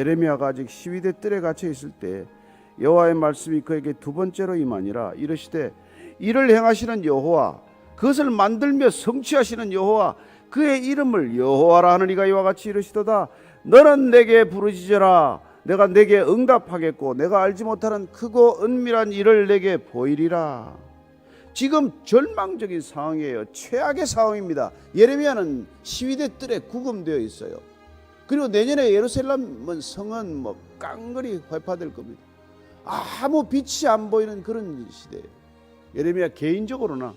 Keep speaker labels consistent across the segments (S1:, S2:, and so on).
S1: 예레미야가 아직 시위대 뜰에 갇혀 있을 때 여호와의 말씀이 그에게 두 번째로 임하니라 이르시되 이를 행하시는 여호와 그것을 만들며 성취하시는 여호와 그의 이름을 여호와라 하느니가 이와 같이 이르시도다. 너는 내게 부르짖어라. 내가 내게 응답하겠고 내가 알지 못하는 크고 은밀한 일을 내게 보이리라. 지금 절망적인 상황이에요. 최악의 상황입니다. 예레미야는 시위대 뜰에 구금되어 있어요 그리고 내년에 예루살렘은 성은 뭐 깡그리 회파될 겁니다 아무 빛이 안 보이는 그런 시대예요 예레미야 개인적으로나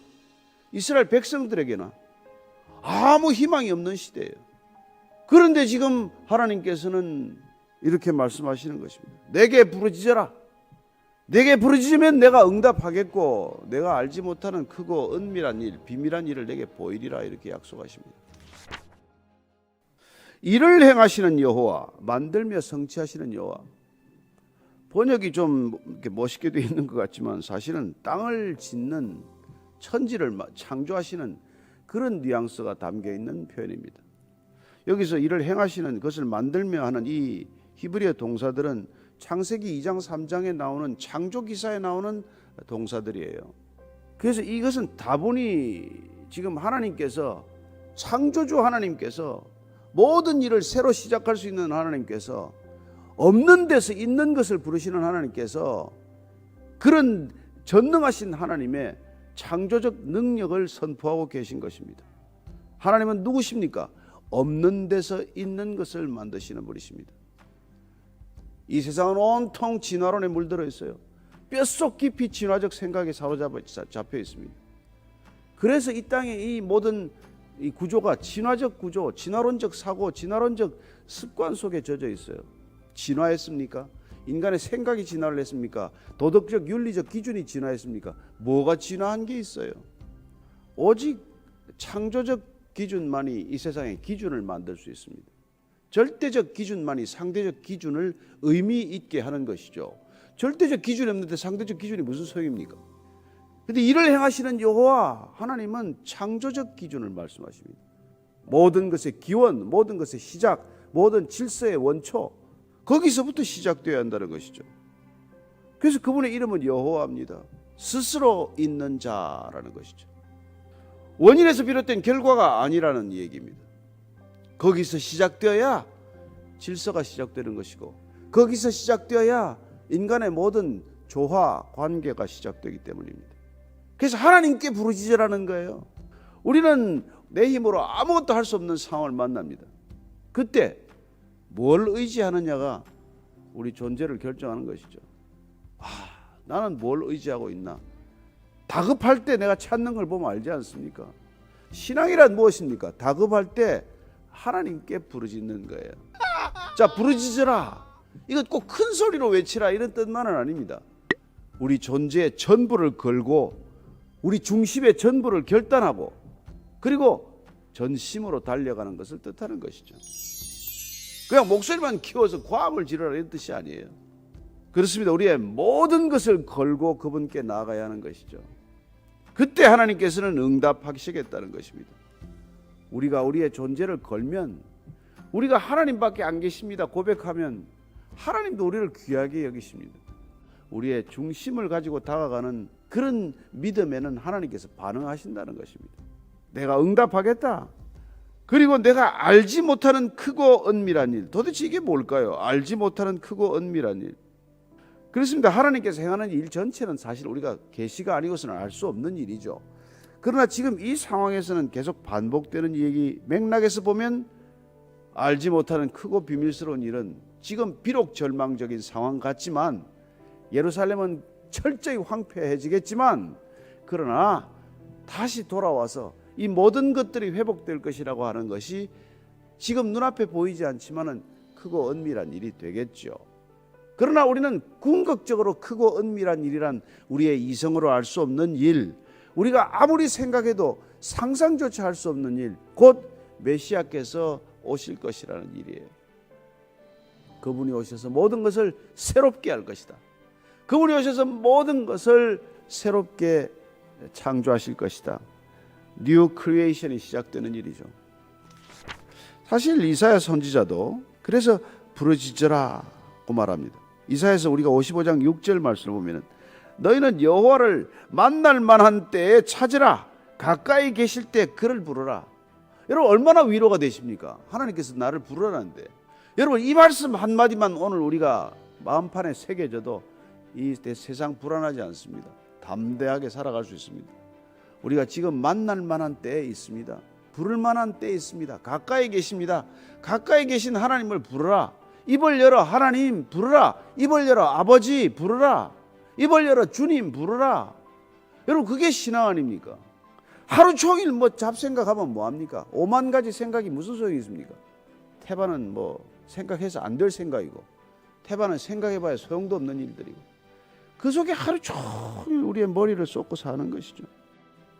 S1: 이스라엘 백성들에게나 아무 희망이 없는 시대예요. 그런데 지금 하나님께서는 이렇게 말씀하시는 것입니다. 내게 부르짖어라. 내게 부르짖으면 내가 응답하겠고 내가 알지 못하는 크고 은밀한 일, 비밀한 일을 내게 보이리라 이렇게 약속하십니다. 일을 행하시는 여호와, 만들며 성취하시는 여호와. 번역이 좀 이렇게 멋있게 되어 있는 것 같지만 사실은 땅을 짓는 천지를 마- 창조하시는 그런 뉘앙스가 담겨 있는 표현입니다. 여기서 일을 행하시는 것을 만들며 하는 이 히브리어 동사들은 창세기 2장 3장에 나오는 창조 기사에 나오는 동사들이에요. 그래서 이것은 다분히 지금 하나님께서 창조주 하나님께서 모든 일을 새로 시작할 수 있는 하나님께서 없는 데서 있는 것을 부르시는 하나님께서 그런 전능하신 하나님의 창조적 능력을 선포하고 계신 것입니다. 하나님은 누구십니까? 없는 데서 있는 것을 만드시는 분이십니다. 이 세상은 온통 진화론에 물들어 있어요. 뼛속 깊이 진화적 생각에 사로잡혀 있습니다. 그래서 이 땅에 이 모든 이 구조가 진화적 구조, 진화론적 사고, 진화론적 습관 속에 젖어 있어요. 진화했습니까? 인간의 생각이 진화를 했습니까? 도덕적 윤리적 기준이 진화했습니까? 뭐가 진화한 게 있어요? 오직 창조적 기준만이 이 세상의 기준을 만들 수 있습니다. 절대적 기준만이 상대적 기준을 의미 있게 하는 것이죠. 절대적 기준이 없는데 상대적 기준이 무슨 소용입니까? 근데 이를 행하시는 여호와 하나님은 창조적 기준을 말씀하십니다. 모든 것의 기원, 모든 것의 시작, 모든 질서의 원초 거기서부터 시작되어야 한다는 것이죠. 그래서 그분의 이름은 여호와입니다. 스스로 있는 자라는 것이죠. 원인에서 비롯된 결과가 아니라는 얘기입니다. 거기서 시작되어야 질서가 시작되는 것이고 거기서 시작되어야 인간의 모든 조화 관계가 시작되기 때문입니다. 그래서 하나님께 부르짖으라는 거예요. 우리는 내 힘으로 아무것도 할 수 없는 상황을 만납니다. 그때 뭘 의지하느냐가 우리 존재를 결정하는 것이죠. 아, 나는 뭘 의지하고 있나? 다급할 때 내가 찾는 걸 보면 알지 않습니까? 신앙이란 무엇입니까? 다급할 때 하나님께 부르짖는 거예요. 자, 부르짖으라. 이것 꼭 큰 소리로 외치라 이런 뜻만은 아닙니다. 우리 존재의 전부를 걸고 우리 중심의 전부를 결단하고 그리고 전심으로 달려가는 것을 뜻하는 것이죠. 그냥 목소리만 키워서 과음을 지르라 이런 뜻이 아니에요. 그렇습니다. 우리의 모든 것을 걸고 그분께 나아가야 하는 것이죠. 그때 하나님께서는 응답하시겠다는 것입니다. 우리가 우리의 존재를 걸면 우리가 하나님밖에 안 계십니다. 고백하면 하나님도 우리를 귀하게 여기십니다. 우리의 중심을 가지고 다가가는 그런 믿음에는 하나님께서 반응하신다는 것입니다. 내가 응답하겠다. 그리고 내가 알지 못하는 크고 은밀한 일. 도대체 이게 뭘까요? 알지 못하는 크고 은밀한 일. 그렇습니다. 하나님께서 행하는 일 전체는 사실 우리가 계시가 아니고서는 알 수 없는 일이죠. 그러나 지금 이 상황에서는 계속 반복되는 얘기 맥락에서 보면 알지 못하는 크고 비밀스러운 일은 지금 비록 절망적인 상황 같지만 예루살렘은 철저히 황폐해지겠지만 그러나 다시 돌아와서 이 모든 것들이 회복될 것이라고 하는 것이 지금 눈앞에 보이지 않지만은 크고 은밀한 일이 되겠죠. 그러나 우리는 궁극적으로 크고 은밀한 일이란 우리의 이성으로 알 수 없는 일, 우리가 아무리 생각해도 상상조차 할 수 없는 일, 곧 메시아께서 오실 것이라는 일이에요. 그분이 오셔서 모든 것을 새롭게 할 것이다. 그분이 오셔서 모든 것을 새롭게 창조하실 것이다. 뉴 크리에이션이 시작되는 일이죠. 사실 이사야 선지자도 그래서 부러지더라고 말합니다. 이사에서 우리가 55장 6절 말씀을 보면은 너희는 여호와를 만날 만한 때에 찾으라 가까이 계실 때 그를 부르라. 여러분 얼마나 위로가 되십니까? 하나님께서 나를 부르라는데 여러분 이 말씀 한 마디만 오늘 우리가 마음판에 새겨져도 이 세상 불안하지 않습니다. 담대하게 살아갈 수 있습니다. 우리가 지금 만날 만한 때에 있습니다. 부를 만한 때에 있습니다. 가까이 계십니다. 가까이 계신 하나님을 부르라. 입을 열어 하나님 부르라. 입을 열어 아버지 부르라. 입을 열어 주님 부르라. 여러분 그게 신앙 아닙니까? 하루 종일 뭐 잡생각하면 뭐 합니까? 오만 가지 생각이 무슨 소용이 있습니까? 태반은 뭐 생각해서 안 될 생각이고 태반은 생각해봐야 소용도 없는 일들이고 그 속에 하루 종일 우리의 머리를 쏟고 사는 것이죠.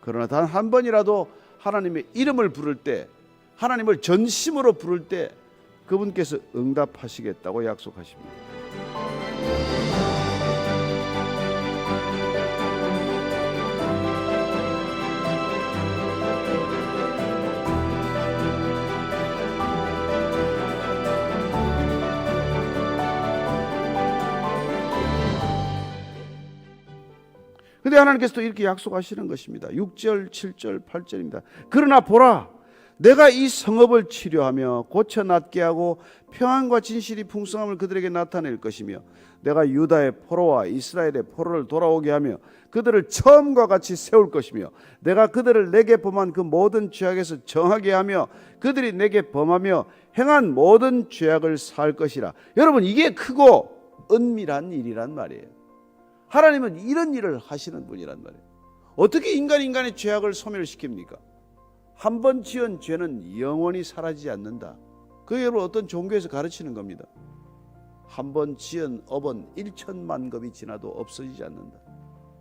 S1: 그러나 단 한 번이라도 하나님의 이름을 부를 때 하나님을 전심으로 부를 때 그분께서 응답하시겠다고 약속하십니다. 근데 하나님께서 또 이렇게 약속하시는 것입니다. 6절, 7절, 8절입니다. 그러나 보라, 내가 이 성읍을 치료하며 고쳐 낫게 하고 평안과 진실이 풍성함을 그들에게 나타낼 것이며 내가 유다의 포로와 이스라엘의 포로를 돌아오게 하며 그들을 처음과 같이 세울 것이며 내가 그들을 내게 범한 그 모든 죄악에서 정하게 하며 그들이 내게 범하며 행한 모든 죄악을 살 것이라. 여러분 이게 크고 은밀한 일이란 말이에요. 하나님은 이런 일을 하시는 분이란 말이에요. 어떻게 인간 인간의 죄악을 소멸시킵니까? 한 번 지은 죄는 영원히 사라지지 않는다. 그게 여러분 어떤 종교에서 가르치는 겁니다. 한 번 지은 업은 1천만 겁이 지나도 없어지지 않는다.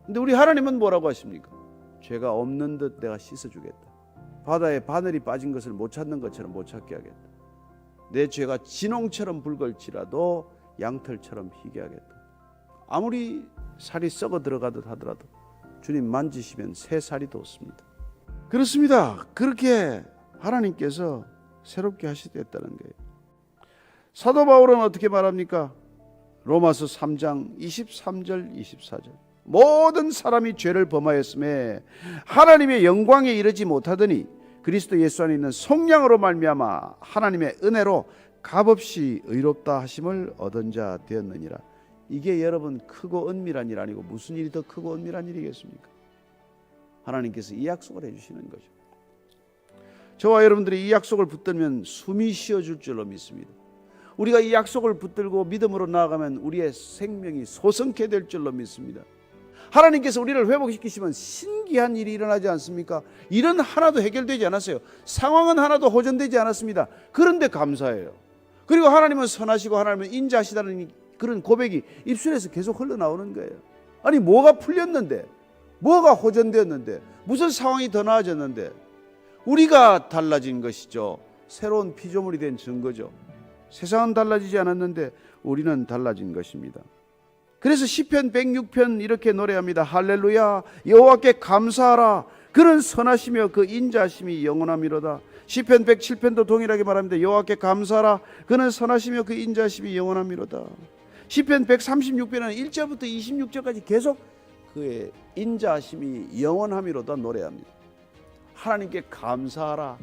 S1: 근데 우리 하나님은 뭐라고 하십니까? 죄가 없는 듯 내가 씻어주겠다. 바다에 바늘이 빠진 것을 못 찾는 것처럼 못 찾게 하겠다. 내 죄가 진홍처럼 붉을지라도 양털처럼 희게 하겠다. 아무리 살이 썩어 들어가듯 하더라도 주님 만지시면 새 살이 돋습니다. 그렇습니다. 그렇게 하나님께서 새롭게 하시겠다는 거예요. 사도 바울은 어떻게 말합니까? 로마서 3장 23절 24절. 모든 사람이 죄를 범하였음에 하나님의 영광에 이르지 못하더니 그리스도 예수 안에 있는 성령으로 말미암아 하나님의 은혜로 값없이 의롭다 하심을 얻은 자 되었느니라. 이게 여러분 크고 은밀한 일 아니고 무슨 일이 더 크고 은밀한 일이겠습니까? 하나님께서 이 약속을 해주시는 거죠. 저와 여러분들이 이 약속을 붙들면 숨이 쉬어줄 줄로 믿습니다. 우리가 이 약속을 붙들고 믿음으로 나아가면 우리의 생명이 소성케 될 줄로 믿습니다. 하나님께서 우리를 회복시키시면 신기한 일이 일어나지 않습니까? 일은 하나도 해결되지 않았어요. 상황은 하나도 호전되지 않았습니다. 그런데 감사해요. 그리고 하나님은 선하시고 하나님은 인자하시다는 그런 고백이 입술에서 계속 흘러나오는 거예요. 아니 뭐가 풀렸는데 뭐가 호전되었는데 무슨 상황이 더 나아졌는데 우리가 달라진 것이죠. 새로운 피조물이 된 증거죠. 세상은 달라지지 않았는데 우리는 달라진 것입니다. 그래서 시편 106편 이렇게 노래합니다. 할렐루야 여호와께 감사하라 그는 선하시며 그 인자심이 영원함이로다. 시편 107편도 동일하게 말합니다. 여호와께 감사하라 그는 선하시며 그 인자심이 영원함이로다. 시편 136편은 1절부터 26절까지 계속 그의 인자심이 영원함이로다 노래합니다. 하나님께 감사하라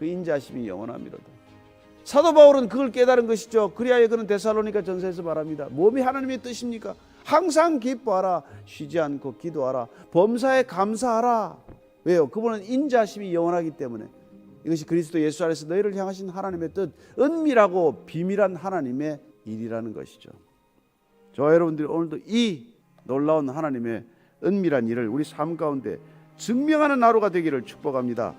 S1: 그 인자심이 영원함이로다. 사도 바울은 그걸 깨달은 것이죠. 그리하여 그는 데살로니가 전서에서 말합니다. 몸이 하나님의 뜻입니까? 항상 기뻐하라. 쉬지 않고 기도하라. 범사에 감사하라. 왜요? 그분은 인자심이 영원하기 때문에 이것이 그리스도 예수 안에서 너희를 향하신 하나님의 뜻, 은밀하고 비밀한 하나님의 일이라는 것이죠. 저와 여러분들이 오늘도 이 놀라운 하나님의 은밀한 일을 우리 삶 가운데 증명하는 하루가 되기를 축복합니다.